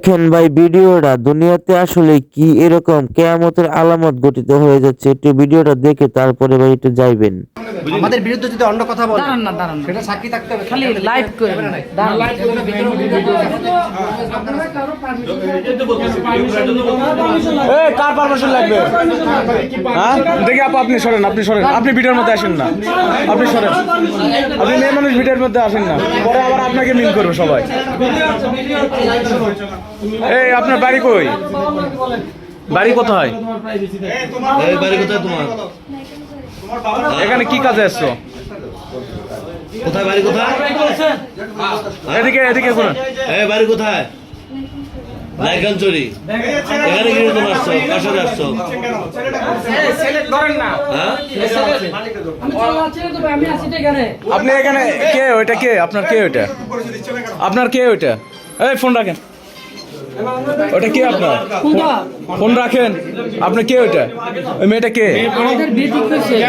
দেখেন ভাই ভিডিওটা দুনিয়াতে আসলে কি এরকম কেয়ামতের আলামত গঠিত হয়ে যাচ্ছে একটু ভিডিওটা দেখে তারপরে ভাই একটু যাইবেন। আমাদের বিরুদ্ধে যদি অন্য কথা বলে দাঁড়ান না দাঁড়ান। সেটা সাক্ষী থাকতে হবে। খালি লাইভ করে দাঁড়ান। এ কার পারমিশন লাগবে? হ্যাঁ? দেখি আপু আপনি সরেন আপনি সরেন। আপনি ভিডিওর মধ্যে আসেন না। আপনি সরেন। আপনি মেয়ে মানুষ ভিডিওর মধ্যে আসেন না। পরে আবার আপনাকে মিল করবে সবাই। এই আপনার বাড়ি কই? বাড়ি কোথায়? এই বাড়ি কোথায় তোমার? এখানে কি কাজে আসছো? কোথায় বাড়ি কোথায়? এদিকে এদিকে শুনুন এই বাড়ি কোথায়? লাইকানচুরি এখানে কি তুমি আসছো? কার আসছো? হ্যাঁ? আপনি এখানে কে? ওইটা কে? আপনার কে ওইটা? আপনার কে ওইটা? এই ফোন রাখেন। ওটা কে আপনার? ফোন রাখেন। আপনি কে ওইটা? ওই মেয়েটা কে?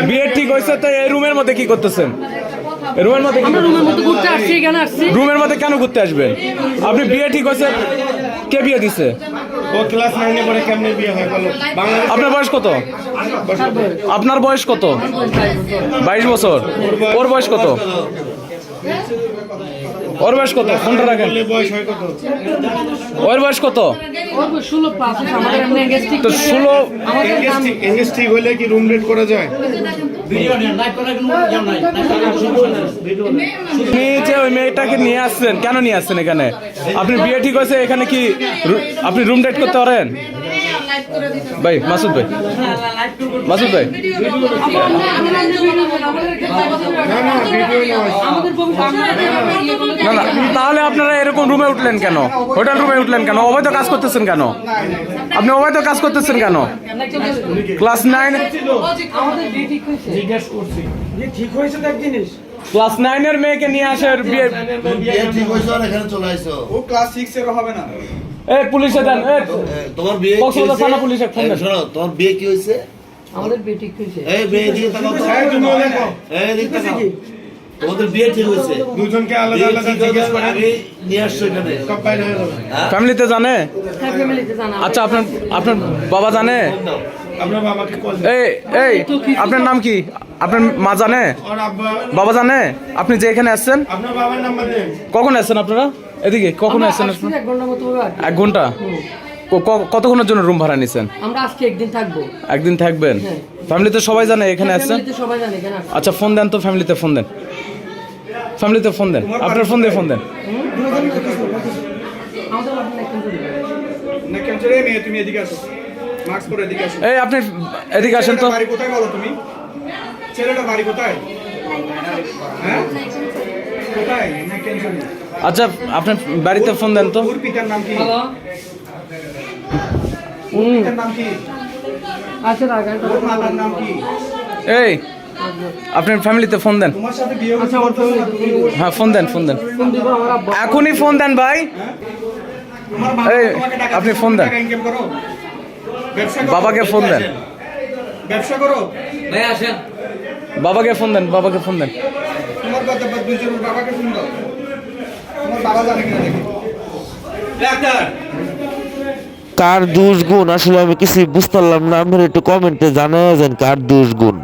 বিয়ে ঠিক হয়েছে। তো এই রুমের মধ্যে কি করতেছেন? রুমের মধ্যে রুমের মধ্যে ঘুরতে আসছি এখানে আসছি। রুমের মধ্যে কেন ঘুরতে আসবেন? আপনি বিয়ে ঠিক হয়েছে কে বিয়ে দিছে? ও ক্লাস নাইনে পড়ে কেমনে বিয়ে হয় বলো? আপনার বয়স কত? আপনার বয়স কত? বাইশ বছর। ওর বয়স কত? ওর বয়স কত? ফোনটা রাখেন। ওর বয়স কত? তো ষোলো ঠিক হলে কি রুম রেট করা যায় যে ওই মেয়েটাকে নিয়ে আসছেন, কেন নিয়ে আসছেন এখানে? আপনি বিয়ে ঠিক হয়েছে, এখানে কি আপনি রুম ডেট করতে পারেন? ভাই মাসুদ ভাই। মাসুদ ভাই। না না তাহলে আপনারা এরকম রুমে উঠলেন কেন? হোটেল রুমে উঠলেন কেন? অবৈধ কাজ করতেছেন কেন? আপনি অবৈধ কাজ করতেছেন কেন? ক্লাস নাইন ক্লাস নাইনের মেয়েকে নিয়ে আসে বিয়ে ঠিক হয়েছে আর এখানে চলে আসছো ও ক্লাস সিক্স এর হবে না। এই পুলিশে দেন এ, তোমার বিয়ে কি কক্সবাজার থানা পুলিশে ফোন দেন। শোনো তোমার বিয়ে কি হয়েছে? আমাদের বিয়ে ঠিক হয়েছে। এই বিয়ে দিয়ে তাকাও তো। তাকাও। তোমাদের বিয়ে ঠিক হয়েছে? দুজনকে আলাদা আলাদা জিজ্ঞেস করে। আগে নিয়ে আসছো এখানে। সব বাইরে হয়ে যাবে। হ্যাঁ? ফ্যামিলিতে জানে? হ্যাঁ ফ্যামিলিতে জানা আচ্ছা আপনার আপনার বাবা জানে? আপনার বাবাকে কল এই এই আপনার নাম কি? আপনার মা জানে? বাবা জানে? আপনি যে এখানে আসছেন? আপনার বাবার নাম্বার দেন। কখন আসছেন আপনারা? এদিকে কখন আসছেন আসছি এক ঘণ্টার মতো। এক ঘণ্টা? কতক্ষণের জন্য রুম ভাড়া নিছেন? আমরা আজকে একদিন থাকব। একদিন থাকবেন? হ্যাঁ। ফ্যামিলিতে সবাই জানে এখানে আসছেন? সবাই জানে এখানে আচ্ছা ফোন দেন তো ফ্যামিলিতে ফোন দেন। ফ্যামিলিতে ফোন দেন। আপনার ফোন দিয়ে ফোন দেন। আমাদের বাড়িতে একদম করি। না কেন চলে মেয়ে তুমি এদিকে আসো। মাস্ক পরে এদিকে আসো। এই আপনি এদিকে আসেন তো। বাড়ি কোথায় বলো তুমি? ছেলেটা বাড়ি কোথায়? হ্যাঁ? কোথায়? আচ্ছা আপনার বাড়িতে ফোন দেন তো। ওর পিতার নাম কি? ওর পিতার নাম কি? আচ্ছা রাখেন। ওর মাতার নাম কি? এই আপনার ফ্যামিলিতে ফোন দেন। তোমার সাথে বিয়ে আচ্ছা হ্যাঁ ফোন দেন ফোন দেন। এখনই ফোন দেন ভাই। এই, আপনি ফোন দেন। বাবাকে ফোন দেন। ব্যবসা করো। বাবাকে ফোন দেন বাবাকে ফোন দেন। তোমার কথা বাদ দুজনের বাবাকে ফোন দাও তোমার বাবা জানে কিনা দেখি ডাক্তার কার দুষ গুণ? আসলে আমি কিছু বুঝতে পারলাম না। আপনারা একটু কমেন্টে জানাই যান কার দুষ গুণ।